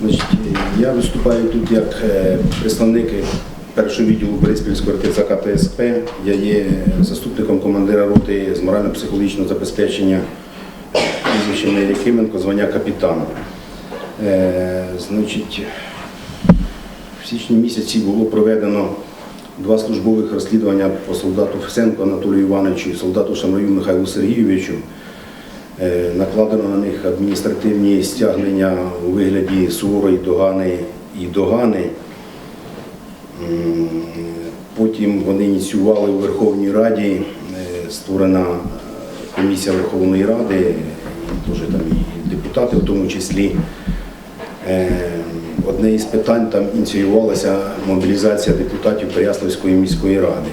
Значить, я виступаю тут як е, представник першого відділу Бориспільського РТЦК ТСП. Я є заступником командира роти з морально-психологічного забезпечення прізвище Якименко, звання капітана. Е, Значить, в січні місяці було проведено два службових розслідування по солдату Фесенко Анатолію Івановичу і солдату Шамраю Михайлу Сергійовичу. Е, Накладено на них адміністративні стягнення у вигляді суворої догани і догани. Потім вони ініціювали у Верховній Раді, е, створена е, комісія Верховної Ради, і теж там і депутати в тому числі. Одне із питань там ініціювалася мобілізація депутатів Переяславської міської ради.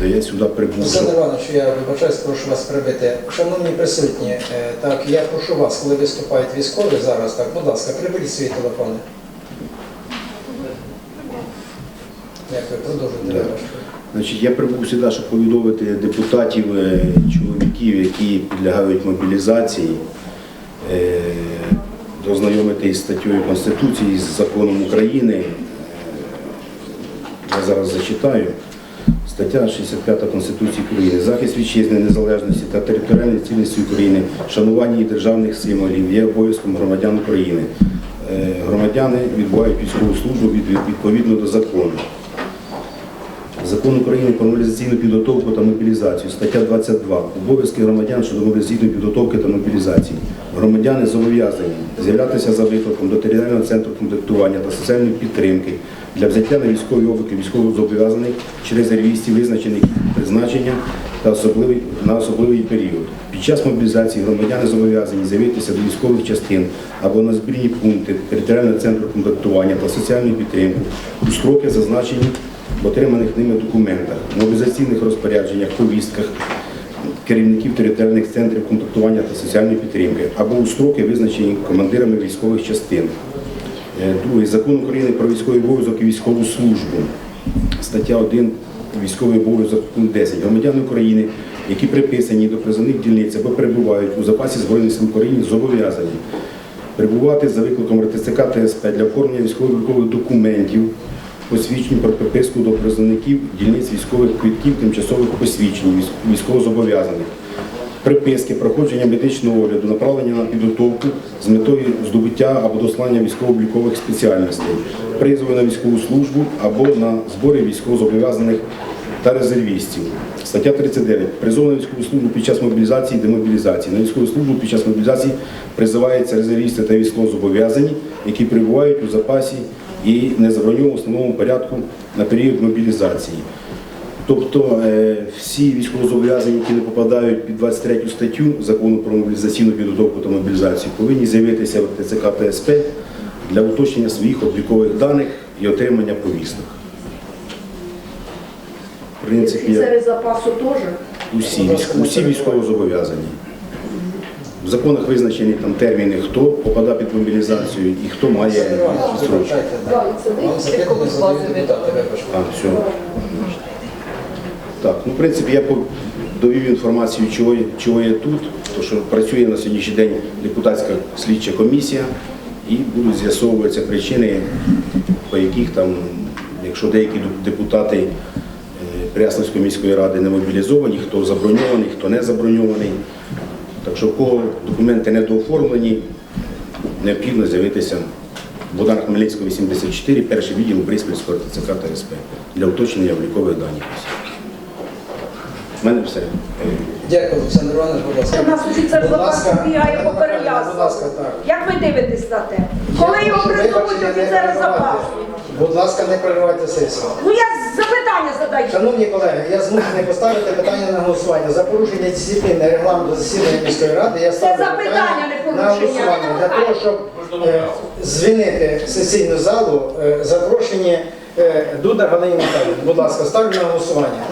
То я сюди прибув. Олександр Іванович, я вибачаюсь, прошу вас прибити. Шановні присутні, е, так, я прошу вас, коли виступають військові зараз, так, будь ласка, приберіть свої телефони. Дякую, продовжуйте. Да. Значить, я прибув сюди, щоб повідомити депутатів, е, чоловіків, які підлягають мобілізації, е, ознайомити із статтею Конституції, з законом України. Я зараз зачитаю. Стаття 65 Конституції України. Захист вітчизни, незалежності та територіальної цілісності України, шанування її державних символів є обов'язком громадян України. Е, Громадяни відбувають військову службу відповідно до закону. Закон України про мобілізаційну підготовку та мобілізацію, стаття 22. Обов'язки громадян щодо мобілізаційної підготовки та мобілізації. Громадяни зобов'язані з'являтися за викликом до територіального центру комплектування та соціальної підтримки для взяття на військові обліки військовозобов'язаних чи резервістів, визначених призначення та особливий, на особливий період. Під час мобілізації громадяни зобов'язані з'явитися до військових частин або на збірні пункти територіального центру комплектування та соціальної підтримки у строки, зазначені в отриманих ними документах, мобілізаційних розпорядженнях, повістках керівників територіальних центрів комплектування та соціальної підтримки або у строки, визначені командирами військових частин. Е, Другий закон України про військовий обов'язок і військову службу. Стаття 1 військовий обов'язок пункт 10. Громадяни України, які приписані до призовних дільниць або перебувають у запасі Збройних сил України, зобов'язані перебувати за викликом РТЦК ТСП для оформлення військово-облікових документів, посвідчень про приписку до призовників дільниць військових квитків, тимчасових посвідчень військовозобов'язаних, приписки, проходження медичного огляду, направлення на підготовку з метою здобуття або дослання військово-облікових спеціальностей, призову на військову службу або на збори військовозобов'язаних та резервістів. Стаття 39. Призов на військову службу під час мобілізації і демобілізації. На військову службу під час мобілізації призиваються резервісти та військовозобов'язані, які перебувають у запасі і не заборонено в основному порядку на період мобілізації. Тобто е, всі військовозобов'язані, які не попадають під 23 статтю закону про мобілізаційну підготовку та мобілізацію, повинні з'явитися в ТЦК ТСП для уточнення своїх облікових даних і отримання повісток. В принципі, Офіцери запасу теж. усі, усі військовозобов'язані. В законах визначені там терміни, хто попадає під мобілізацію і хто має все. Так, ну в принципі, я довів інформацію, чого, чого я тут, то що працює на сьогоднішній день депутатська слідча комісія і будуть з'ясовуватися причини, по яких там, якщо деякі депутати е, міської ради не мобілізовані, хто заброньований, хто не заброньований. Так що в кого документи не дооформлені, необхідно з'явитися Богдан Хмельницького, 84, перший відділ Бриспільського ТЦК та СП для уточнення облікових даних. У мене все. Дякую, Олександр Іванович, будь ласка. Це в нас офіцер Будь запасу ласка, бігає по Будь ласка, так. Як ви дивитесь на те? Коли його прошу призовуть вибачення, не офіцера перебивайте. запасу? Будь ласка, не переривайте сесію. Ну я запитання задаю. Шановні колеги, я змушений поставити питання на голосування. За порушення дисципліни регламенту засідання міської ради я ставлю Це запитання, не на порушення. голосування. Для того, щоб е, звільнити сесійну залу, е, запрошені е, Дуда Галині Михайлівні. Будь ласка, ставлю на голосування.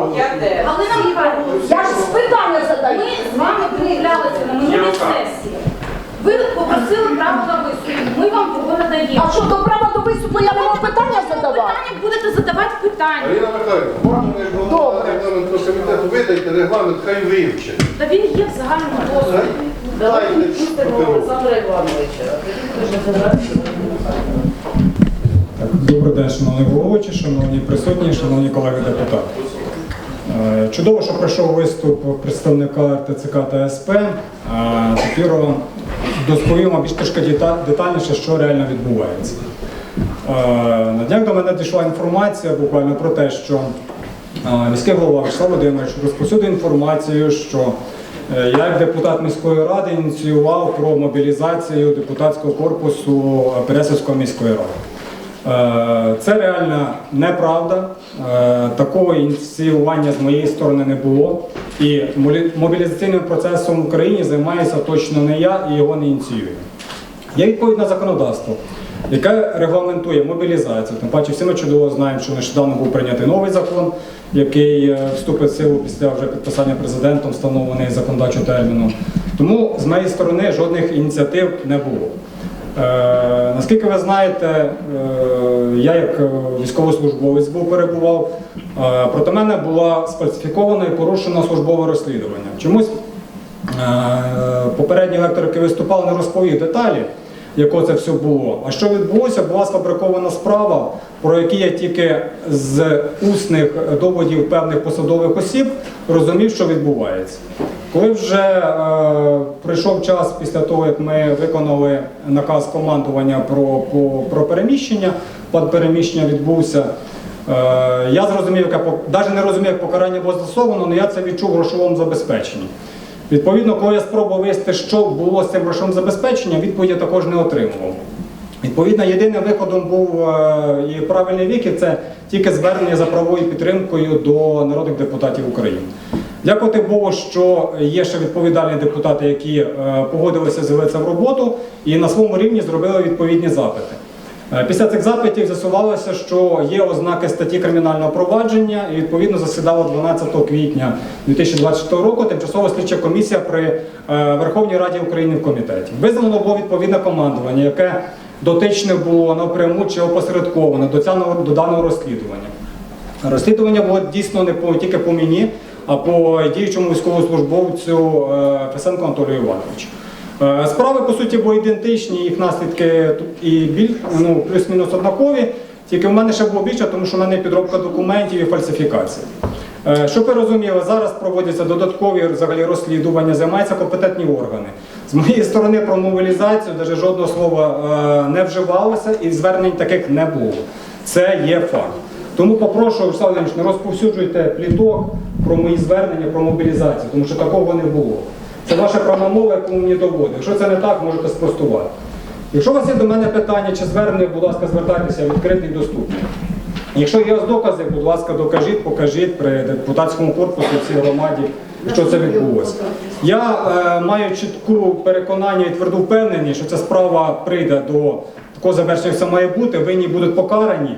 Галина Михайлівна, Я ж питання задаю. ми з вами домовлялися на минулій сесії. Ви попросили право на виступ. Ми вам його надаємо. А що до права до виступу я можу питання задавати? Питання будете задавати питання. Аліна Михайлівна, можна як голова регламентного комітету видайте регламент, хай вивчить. Та він є в загальному доступі. Дайте паперу. Так, Добрий день, шановний головуючий, шановні присутні, шановні колеги депутати. Е, Чудово, що пройшов виступ представника РТЦК та СП. Е, Тепер досповім більш трошки детальніше, що реально відбувається. Е, На днях до мене дійшла інформація буквально про те, що міський голова Вячеслав Володимирович розповсюдив інформацію, що я як депутат міської ради ініціював про мобілізацію депутатського корпусу Пересівської міської ради. Е, Це реально неправда. Е, Такого ініціювання з моєї сторони не було. І мобілізаційним процесом в Україні займаюся точно не я і його не ініціюю. Є відповідне законодавство, яке регламентує мобілізацію. Тим паче всі ми чудово знаємо, що нещодавно був прийнятий новий закон, який е, вступить в силу після вже підписання президентом встановлений законодавчого терміну. Тому з моєї сторони жодних ініціатив не було. Е, наскільки ви знаєте, е, я як е, військовослужбовець був перебував, проти мене була сфальсифікована і порушена службове розслідування. Чомусь Е, Попередній лектор, який виступав, не розповів деталі, яко це все було. А що відбулося, була сфабрикована справа, про які я тільки з усних доводів певних посадових осіб розумів, що відбувається. Коли вже е, прийшов час після того, як ми виконали наказ командування про, про, про переміщення, план переміщення відбувся. Е, Я зрозумів, яке навіть не розумів, як покарання було застосовано, але я це відчув в грошовому забезпеченні. Відповідно, коли я спробував вивести, що було з цим грошовим забезпеченням, відповіді також не отримував. Відповідно, єдиним виходом був е, і правильний вихід це тільки звернення за правовою підтримкою до народних депутатів України. Дякувати Богу, що є ще відповідальні депутати, які е, погодилися з'явитися в роботу і на своєму рівні зробили відповідні запити. Е, Після цих запитів з'ясувалося, що є ознаки статті кримінального провадження, і відповідно засідала 12 квітня 2024 року тимчасова слідча комісія при е, Верховній Раді України в комітеті. Визнано було відповідне командування, яке дотичне було напряму чи цього до даного розслідування. Розслідування було дійсно не по тільки по мені, а по діючому військовослужбовцю е, Фесенко Анатолію Івановичу. Е, Справи по суті були ідентичні, їх наслідки тут і біль, ну, плюс-мінус однакові. Тільки в мене ще було більше, тому що в мене підробка документів і фальсифікація. Е, Щоб ви розуміли, зараз проводяться додаткові взагалі розслідування, займаються компетентні органи. З моєї сторони про мобілізацію навіть жодного слова не вживалося і звернень таких не було. Це є факт. Тому попрошу, Вячеслав Володимирович, не розповсюджуйте пліток про мої звернення про мобілізацію, тому що такого не було. Це ваша правомова, яку мені доводить. Якщо це не так, можете спростувати. Якщо у вас є до мене питання чи звернення, будь ласка, звертайтеся, відкритий і доступний. Якщо є докази, будь ласка, докажіть, покажіть при депутатському корпусі цій громаді, що це відбулося. Я е, маю чітку переконання і тверду впевненість, що ця справа прийде до такого завершення, як це має бути, винні будуть покарані.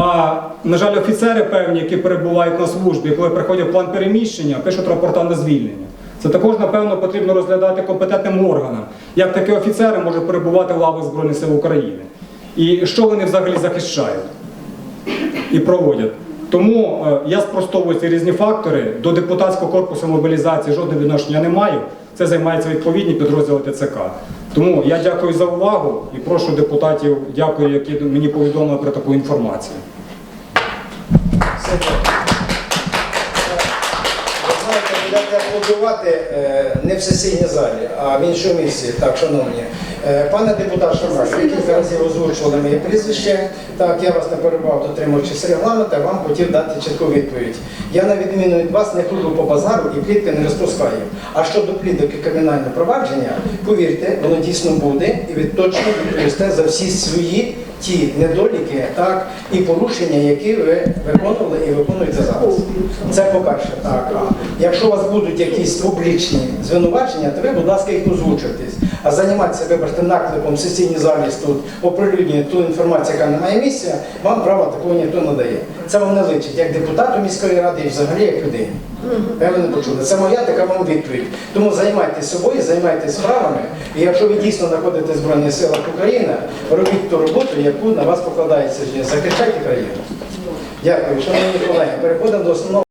А, на жаль, офіцери певні, які перебувають на службі, коли приходять план переміщення, пишуть рапорта на звільнення. Це також, напевно, потрібно розглядати компетентним органам, як такі офіцери можуть перебувати в лавах Збройних сил України. І що вони взагалі захищають і проводять. Тому е, я спростовую ці різні фактори. До депутатського корпусу мобілізації жодного відношення не маю. Це займаються відповідні підрозділи ТЦК. Тому я дякую за увагу і прошу депутатів, дякую, які мені повідомили про таку інформацію. Знаєте, аплодувати е, не в сесійній залі, а в іншому місці. Так, шановні. Е, Пане депутат Шамрак, ви кілька разів озвучували моє прізвище. Так, я вас не перебував, дотримуючись регламенту, а вам хотів дати чітку відповідь. Я, на відміну від вас, не ходжу по базару і плітки не розпускаю. А щодо пліток і кримінального провадження, повірте, воно дійсно буде, і ви точно відповісте за всі свої ті недоліки, так, і порушення, які ви виконували і виконуєте зараз. Це по-перше, так. Якщо у вас будуть якісь публічні звинувачення, то ви, будь ласка, їх озвучуйтесь. А займатися, вибачте, наклепом в сесійній залі тут, оприлюднює ту інформацію, яка не має місця, вам права такого ніхто не дає. Це вам не личить як депутату міської ради і взагалі як людині. Я ви не почули. Це моя така вам відповідь. Тому займайтесь собою, займайтесь справами. І якщо ви дійсно знаходитесь в Збройних силах України, робіть ту роботу, яку на вас покладається. Захищайте країну. Дякую, шановні колеги. Переходимо до основного.